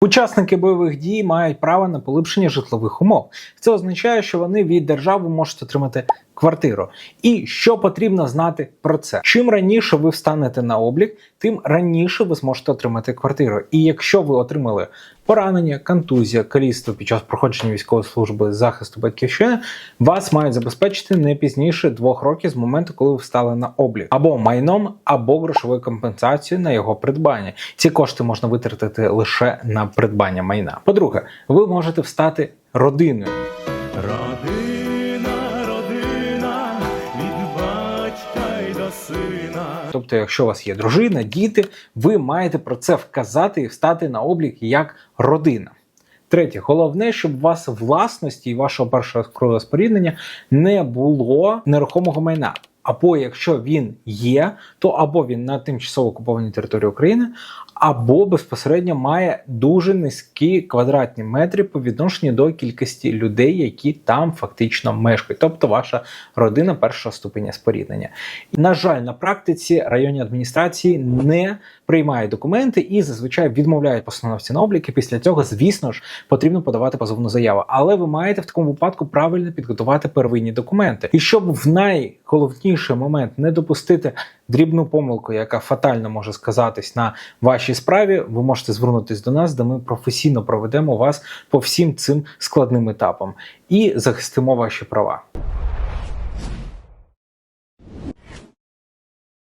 Учасники бойових дій мають право на поліпшення житлових умов. Це означає, що вони від держави можуть отримати квартиру. І що потрібно знати про це? Чим раніше ви встанете на облік, тим раніше ви зможете отримати квартиру. І якщо ви отримали поранення, контузія, каліцтво під час проходження військової служби захисту батьківщини, вас мають забезпечити не пізніше двох років з моменту, коли ви встали на облік, або майном, або грошовою компенсацією на його придбання. Ці кошти можна витратити лише на придбання майна. По-друге, ви можете встати родиною. Родина, родина, від батька й до сина. Тобто, якщо у вас є дружина, діти, ви маєте про це вказати і встати на облік як родина. Третє, головне, щоб у вас власності і вашого першого кровоспоріднення не було нерухомого майна. Або якщо він є, то або він на тимчасово окупованій території України, або безпосередньо має дуже низькі квадратні метри по відношенню до кількості людей, які там фактично мешкають, тобто ваша родина першого ступеня споріднення. На жаль, на практиці районні адміністрації не приймають документи і зазвичай відмовляють постановці на облік. І після цього, звісно ж, потрібно подавати позовну заяву. Але ви маєте в такому випадку правильно підготувати первинні документи. І щоб в найголовніший момент не допустити дрібну помилку, яка фатально може сказатись на вашій справі, ви можете звернутися до нас, де ми професійно проведемо вас по всім цим складним етапам і захистимо ваші права.